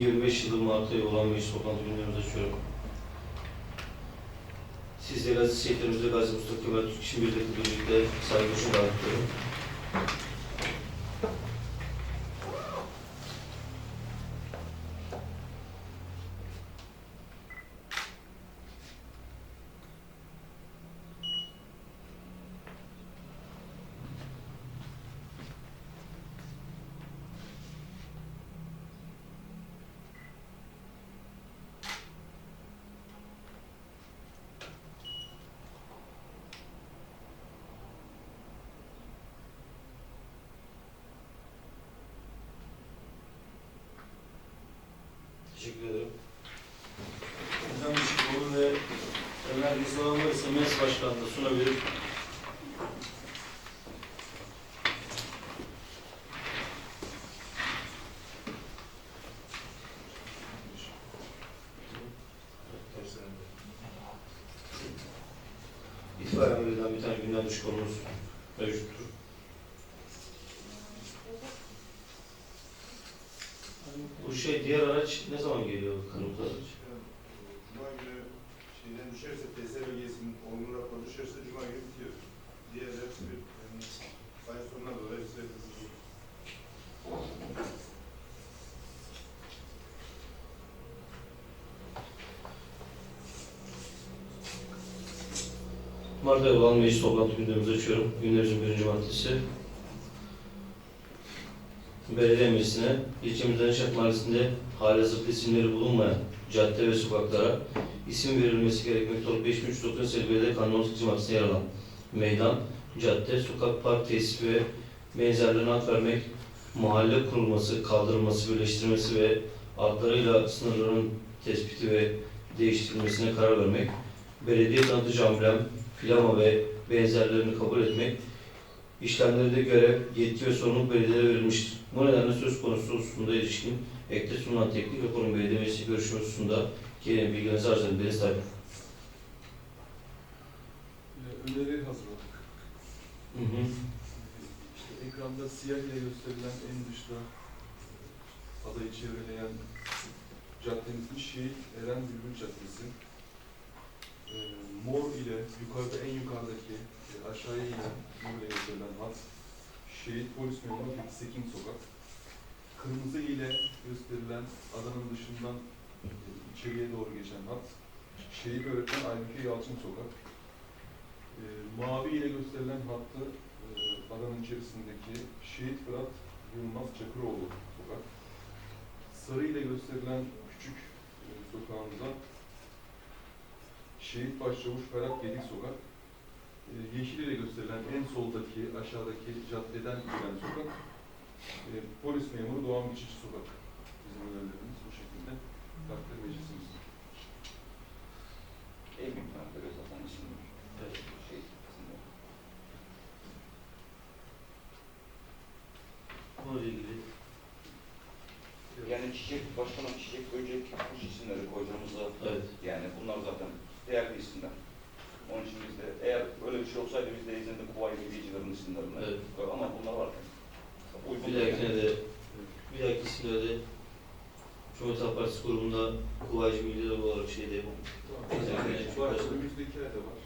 25 yılı Mart ayı olan meclis toplantı gündemimizi açıyorum. Sizleri aziz şehitlerimizde Gazi Mustafa Kemal Türk İşin birlikte saygı duruşuna davet ediyorum. Teşekkür ederim. Hocam Işıkoğlu ve Ömer Rızavan varsa MES Başkanı da sunabilir. İtfaiye Emri'den bir tane gündem dışı konumuz mevcuttur. Bu şey diğer araç ne zaman geliyor kanımıza araç? Cuma günü şeyden düşerse, TS bölgesinin olumlu rapor düşerse Cuma günü bitiyor. Diğer hepsi bir yani ay sonuna doğru hepsi hızlı. Mart ayı olan meclis toplantı gündemimizi açıyorum. Gündemimizin birinci maddesi. Belediye Meclisi'ne ilçemizden Şak Mahallesi'nde halihazırda isimleri bulunmayan cadde ve sokaklara isim verilmesi gerekmekte olup 5390 sayılı belediye kanunu 18. maddesinde yer alan meydan, cadde, sokak, park tesisi ve benzerlerine ad vermek, mahalle kurulması, kaldırılması, birleştirilmesi ve adlarıyla sınırların tespiti ve değiştirilmesine karar vermek, belediye tanıtıcı amblem, plama ve benzerlerini kabul etmek, işlemlerinde görev, yetki ve sorumluluk belediyelere verilmiştir. Bu nedenle söz konusu hususunda ilişkin ekte sunulan teknik ve konum belediye meclisi görüşme hususunda gelen bilgilerinizi arz edin. Deniz Tayfur. Ee, öneri hazırladık. Hı hı. İşte ekranda siyah ile gösterilen en dışta adayı çevreleyen caddemizin Şehit Eren Bülbül Caddesi. Ee, mor ile yukarıda en yukarıdaki e, aşağıya inen mor ile gösterilen hat Şehit Polis Memuru Sekin Sokak. Kırmızı ile gösterilen adanın dışından e, içeriye doğru geçen hat Şehit Öğretmen Aybüke Yalçın Sokak. E, mavi ile gösterilen hattı e, adanın içerisindeki Şehit Fırat Yılmaz Çakıroğlu sokak. Sarı ile gösterilen küçük e, sokağımıza Şehit Başçavuş Ferhat Gedik sokak. E, yeşil ile gösterilen en soldaki aşağıdaki caddeden gelen sokak. E, polis memuru Doğan Biçici sokak. Bizim önerilerimiz bu şekilde. Takdir meclisimiz. En büyük markada zaten isim var. Evet. Şey, isimler. Konuyla ilgili Yani çiçek, başkanım çiçek, böcek, kuş isimleri koyduğumuzda evet. yani bunlar zaten değerli isimler. Onun için biz de eğer böyle bir şey olsaydı biz de izinde Kuvayi Milliyecilerin isimlerini Evet. ama bunlar varken uygun Bir dahakine de bir dahakisinde de Cumhuriyet Halk Partisi grubunda Kuvaycı Millileri olarak şey de yapalım. Tamam. Var.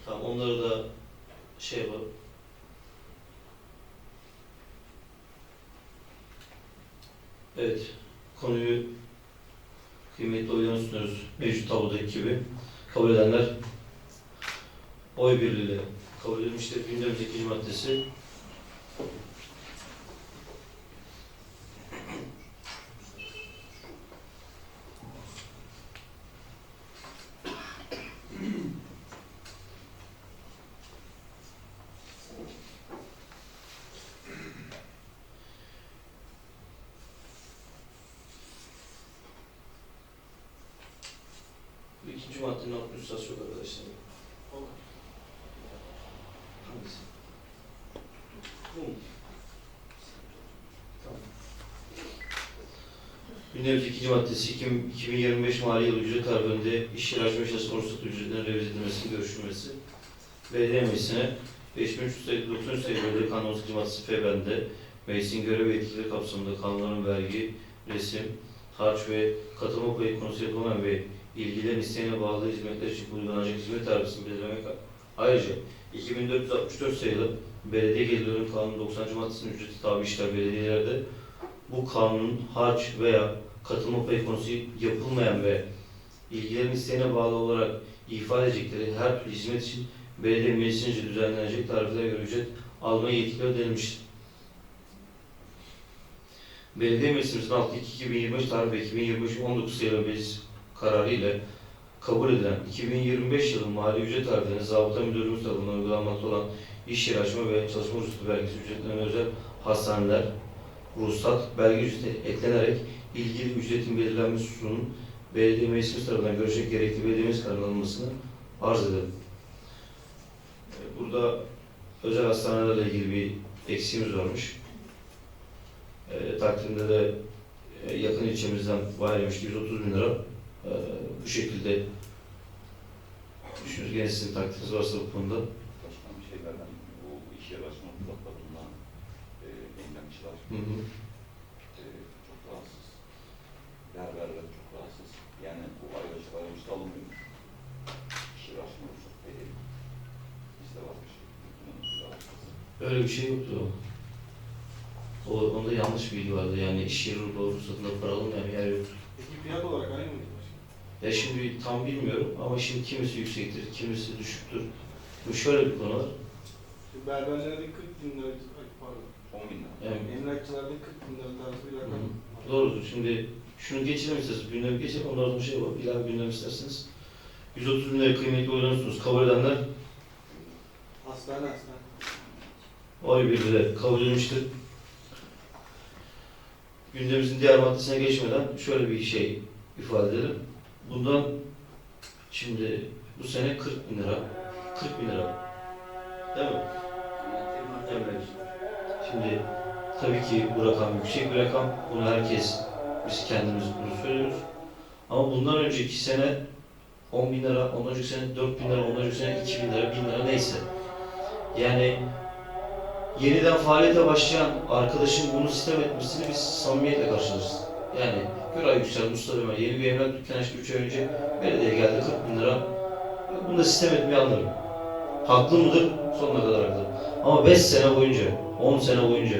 Tamam onları da şey yapalım. Evet, konuyu kıymetli oylarına sunuyoruz. Mevcut tablodaki gibi. Kabul edenler oy birliğiyle kabul edilmiştir. Gündemimizin ikinci maddesi. Bu ikinci maddenin altı üstad yok arkadaşlar. Hangisi? Bu mu? Tamam. Gündemimizin ikinci maddesi 2025 mali yılı ücret tarifinde iş yeri açma işletme ruhsat ücretlerinin revize edilmesinin görüşülmesi. Belediye Meclisi'ne 5393 sayılı 18. maddesi F bende meclisin görev yetkileri kapsamında kanunların vergi, resim, harç ve katılma payı konusu yapılmayan ve ilgilen isteğine bağlı hizmetler için uygulanacak hizmet tarifesini belirlemek ayrıca 2464 sayılı Belediye Gelirlerinin Kanunu 90. maddesinin ücreti tabi işler belediyelerde bu kanunun harç veya katılma payı konusu yapılmayan ve ilgilerin isteğine bağlı olarak ifade edecekleri her türlü hizmet için belediye meclisince düzenlenecek tariflere göre ücret almaya yetkili denilmiştir. Belediye Meclisimizin 6 2025 tarih ve 2025 19 sayılı meclis kararı ile kabul edilen 2025 yılı mali ücret tariflerine zabıta müdürlüğümüz tarafından uygulanmakta olan iş yeri açma ve çalışma ruhsatı belgesi ücretlerine özel hastaneler, ruhsat, belge ücreti eklenerek ilgili ücretin belirlenmesi hususunun belediye meclisimiz tarafından görüşecek gerekli belediye meclis kararının arz edelim. Ee, Burada özel hastanelerle ilgili bir eksiğimiz varmış. E, takvimde de e, yakın ilçemizden bayramış 130 bin lira. E, bu şekilde düşünürüz. Gene sizin takdiriniz varsa bu konuda. Başkan bir şeylerden bu iş yeri açma uzakta bulunan e, emlakçılar Hı hı. e, çok rahatsız. Berberler çok rahatsız. Yani bu ayrıcalıklar işte alınmıyor. İş yeri açma ruhsat değil. Bizde var bir şey. Öyle bir şey yoktu. O, onda yanlış bilgi vardı. Yani iş yeri ruhsatında para alınmayan bir yer yoktu. Peki fiyat olarak aynı başkanım? Ya şimdi tam bilmiyorum ama şimdi kimisi yüksektir, kimisi düşüktür. Bu şöyle bir konu var. Şimdi berberlerde 40 bin lira, ay pardon, 10 bin lira. Yani, emlakçılarda 40 bin lira tarzı bir rakam. Hı hı. doğrudur. Şimdi şunu geçelim isterseniz. Gündemi geçelim. Ondan sonra bir şey var. İlave gündem isterseniz. 130 bin lira kıymetli oylanıyorsunuz. Kabul edenler Hastane hastane. oy birliğiyle kabul edilmiştir. Gündemimizin diğer maddesine geçmeden şöyle bir şey ifade edelim. Bundan şimdi bu sene 40 bin lira. 40 bin lira. Değil mi? Evet. Şimdi tabii ki bu rakam yüksek bir rakam. Bunu herkes, biz kendimiz bunu söylüyoruz. Ama bundan önceki sene 10 bin lira, ondan önceki sene 4 bin lira, ondan önceki sene 2 bin lira, 1000 lira neyse. Yani yeniden faaliyete başlayan arkadaşın bunu sistem etmesini biz samimiyetle karşılarız. Yani Güray Yüksel, Mustafa Ömer yeni bir emlak dükkanı açtı 3 ay önce belediye geldi 40 bin lira. Bunu da sistem etmeyi anlarım. Haklı mıdır? Sonuna kadar haklı. Ama 5 sene boyunca, 10 sene boyunca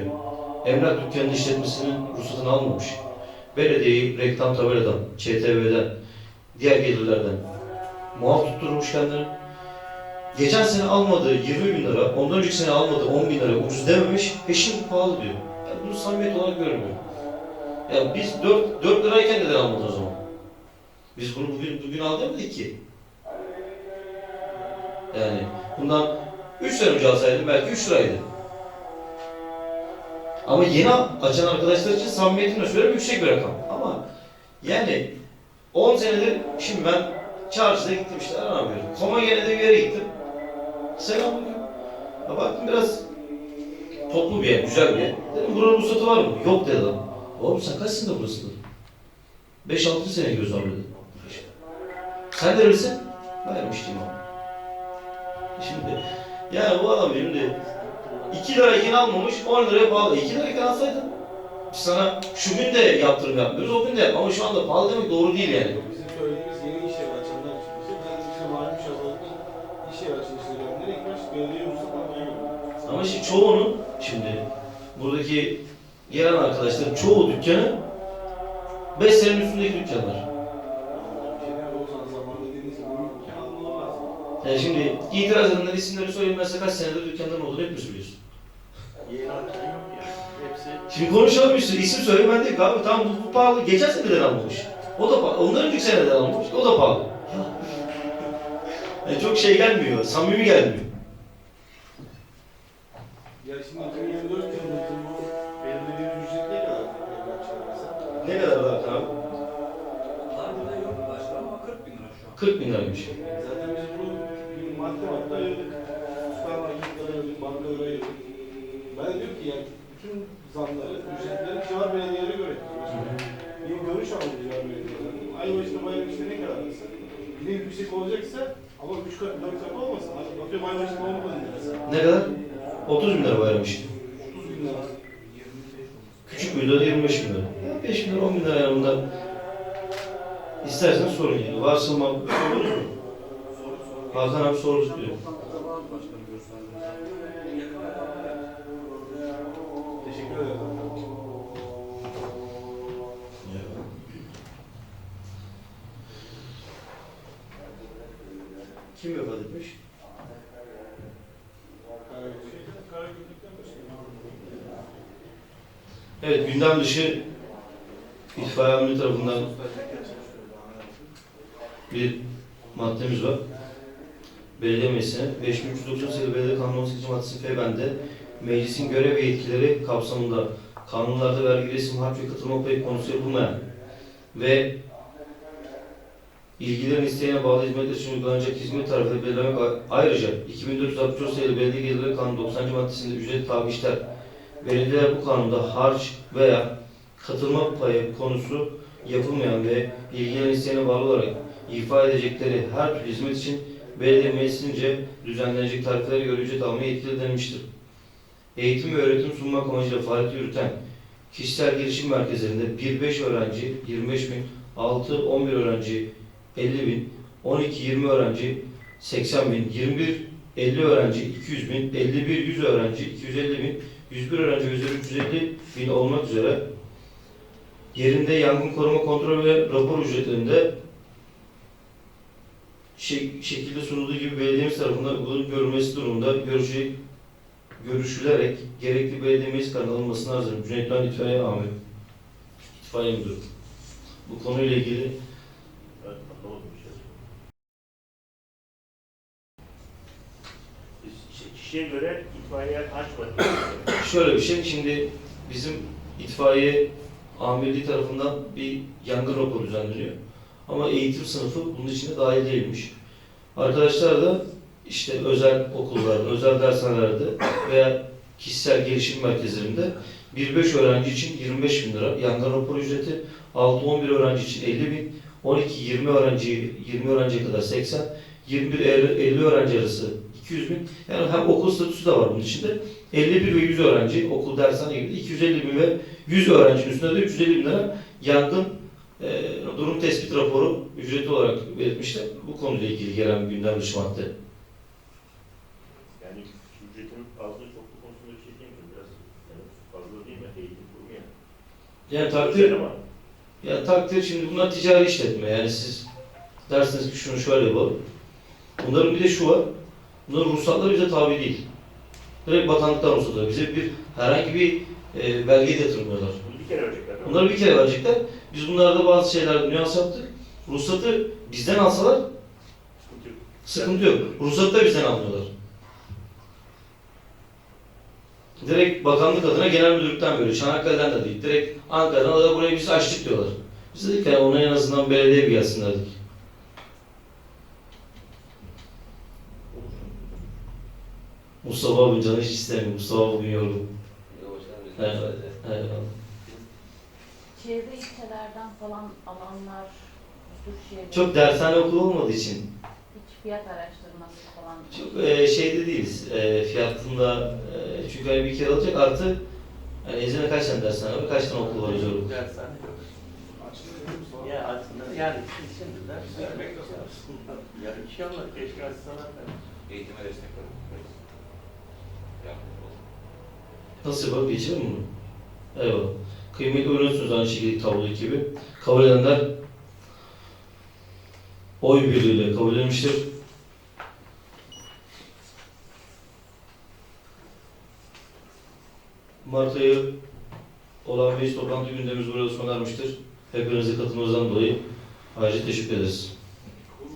emlak dükkanının işletmesinin ruhsatını almamış. Belediyeyi reklam tabeladan, ÇTV'den, diğer gelirlerden muaf tutturmuş kendini. Geçen sene almadığı 20 bin lira, ondan önceki sene almadığı 10 bin lira ucuz dememiş, şimdi pahalı diyor. Yani bunu samimiyet olarak görmüyor. Ya biz 4, 4 lirayken neden almadı o zaman? Biz bunu bugün bugün al demedik ki. Yani bundan 3 sene önce alsaydım belki 3 liraydı. Ama yeni açan arkadaşlar için samimiyetimle söylüyorum yüksek bir rakam. Ama yani 10 senedir şimdi ben çarşıda gittim işte aramıyorum. Koma gene de bir yere gittim. Selamünaleyküm. Ya baktım biraz toplu bir yer, güzel bir yer. Dedim buranın ruhsatı var mı? Yok dedi adam. Oğlum sen kaçsın da burası dedi. 5-6 sene göz dedi. Sen nerelisin? Vermiştim abi. Şimdi yani bu adam şimdi 2 lirayken almamış 10 liraya pahalı. 2 lirayken alsaydın biz sana şu gün de yaptırım yapmıyoruz o gün de yap. Ama şu anda pahalı demek doğru değil yani. Bizim söylediğimiz yeni iş yeri açanlar için bize ben bize malum şasalıklı iş yeri? Belediye ruhsat almaya gidiyor. Ama şimdi çoğunun şimdi buradaki gelen arkadaşların çoğu dükkanı 5 senenin üstündeki dükkanlar. Yani şimdi itiraz edenler isimleri söylemezse kaç senedir dükkanların olduğunu hepimiz. Hepsi Şimdi konuşalım işte isim söyle ben değil abi tamam bu, bu pahalı geçen seneden almamış. O da pahalı. Ondan önceki seneden almamış. O da pahalı. Yani çok şey gelmiyor. Samimi gelmiyor. Ya şimdi 2024 yılındaki Ne kadar daha abi? Harbiden yok başka ama 40 bin lira şu an. 40 bin liraymış. Zaten biz bunu bir madde madde ayırdık. Süpermarketlere ayırdık, bankalara ayırdık. Ben de diyorum ki yani bütün zamları, ücretleri civar belediyelere göre yapıyoruz. Bir görüş aldık civar belediyelerden. Ay başına bayram işte ne kadar mesela? Yine yüksek olacaksa ama 3 kat, 4 kat olmasın. Atıyorum ay başına 10 bin lirası. Ne kadar? 30 bin lira bayram işte. 30 bin lira. Küçük bir de 25 bin lira. Ya 5 bin lira 10 bin lira yanında İsterseniz sorun yani. Varsa mı sorunuz mu? Hakan abi sorunuz diyor. Teşekkür ederim. Kim vefat etmiş? Evet, gündem dışı itfaiye amiri tarafından bir maddemiz var. Belediye Meclisi'ne 5390 sayılı Belediye Kanunu 18. maddesi F bende meclisin görev ve yetkileri kapsamında kanunlarda vergi, resim, harç ve katılma payı konusu yapılmayan ve ilgilerin isteğine bağlı hizmetler için uygulanacak hizmet tarifi belirlemek ayrıca 2464 sayılı Belediye Gelirleri Kanunu 90. maddesinde ücret tabi işler belediyeler bu kanunda harç veya katılma payı konusu yapılmayan ve ilgilerin isteğine bağlı olarak ifa edecekleri her türlü hizmet için belediye meclisince düzenlenecek tariflere göre ücret almaya yetkili denilmiştir. Eğitim ve öğretim sunmak amacıyla faaliyet yürüten kişisel gelişim merkezlerinde 1-5 öğrenci 25 bin, 6-11 öğrenci 50 bin, 12-20 öğrenci 80 bin, 21-50 öğrenci 200 bin, 51-100 öğrenci 250 bin, 101 öğrenci üzeri 350 bin olmak üzere yerinde yangın koruma kontrol ve rapor ücretlerinde şek- şekilde sunulduğu gibi belediyemiz tarafından uygun görülmesi durumunda görüşü, görüşülerek gerekli belediye meclis kararının alınmasını arz ederim. Cüneyt Ben İtfaiye Amiri. İtfaiye Müdürü. Bu konuyla ilgili Evet, şey. Kişiye göre itfaiye açmadık. şöyle bir şey. Şimdi bizim itfaiye amirliği tarafından bir yangın raporu düzenleniyor. Ama eğitim sınıfı bunun içinde dahil değilmiş. Arkadaşlar da işte özel okullarda, özel dershanelerde veya kişisel gelişim merkezlerinde 1-5 öğrenci için 25 bin lira yangın raporu ücreti, 6-11 öğrenci için 50 bin, 12-20 öğrenci 20 öğrenciye kadar 80, 21-50 öğrenci arası 200 bin. Yani hem okul statüsü de var bunun içinde. 51 ve 100 öğrenci okul dershane gibi 250 bin ve 100 öğrencinin üstünde de 350 bin lira yangın e, durum tespit raporu ücreti olarak belirtmişler. Bu konuyla ilgili gelen gündem dışı madde. Yani ücretin fazla çoklu konusunda bir şey değil mi? Biraz yani fazla değil mi? Eğitim kurumu ya. Yani takdir, ya takdir şimdi bunlar ticari işletme yani siz dersiniz ki şunu şöyle yapalım. Bunların bir de şu var. Bunların ruhsatları bize tabi değil. Direkt bakanlıktan alıyor. Bize bir herhangi bir e, belge bunu bir kere verecekler. Bunları bir kere verecekler. Biz bunlarda bazı şeyler nüans yaptık. Ruhsatı bizden alsalar Sıkıntı yok. sıkıntı yok. Ruhsatı da bizden almıyorlar. Direkt bakanlık adına genel müdürlükten veriyor. Çanakkale'den de değil. Direkt Ankara'dan da burayı biz açtık diyorlar. Biz dedik ya ona en azından belediye bir gelsin dedik. Mustafa abi canı hiç istemiyor. Mustafa bugün yorgun. Evet. Evet. Çevre ilçelerden falan alanlar, Sürşehir'de Çok dershane okulu olmadığı için hiç fiyat araştırması falan Çok e, şeyde değiliz. E, fiyatında e, çünkü hani bir kere alacak artı yani Ezine'de kaç tane dershane var, kaç tane okul var hocam? Dershane yok. Ya aslında yani şimdi ders vermek lazım. Yani inşallah keşke açsalar da. Eğitime destek verin. Nasıl yapalım? Geçelim bunu? Eyvallah. Kıymetli oynuyorsunuz aynı şekilde tablo gibi. Kabul edenler oy birliğiyle kabul edilmiştir. Mart ayı olan meclis toplantı gündemimiz burada sona ermiştir. Hepinize katılmanızdan dolayı ayrıca teşekkür ederiz.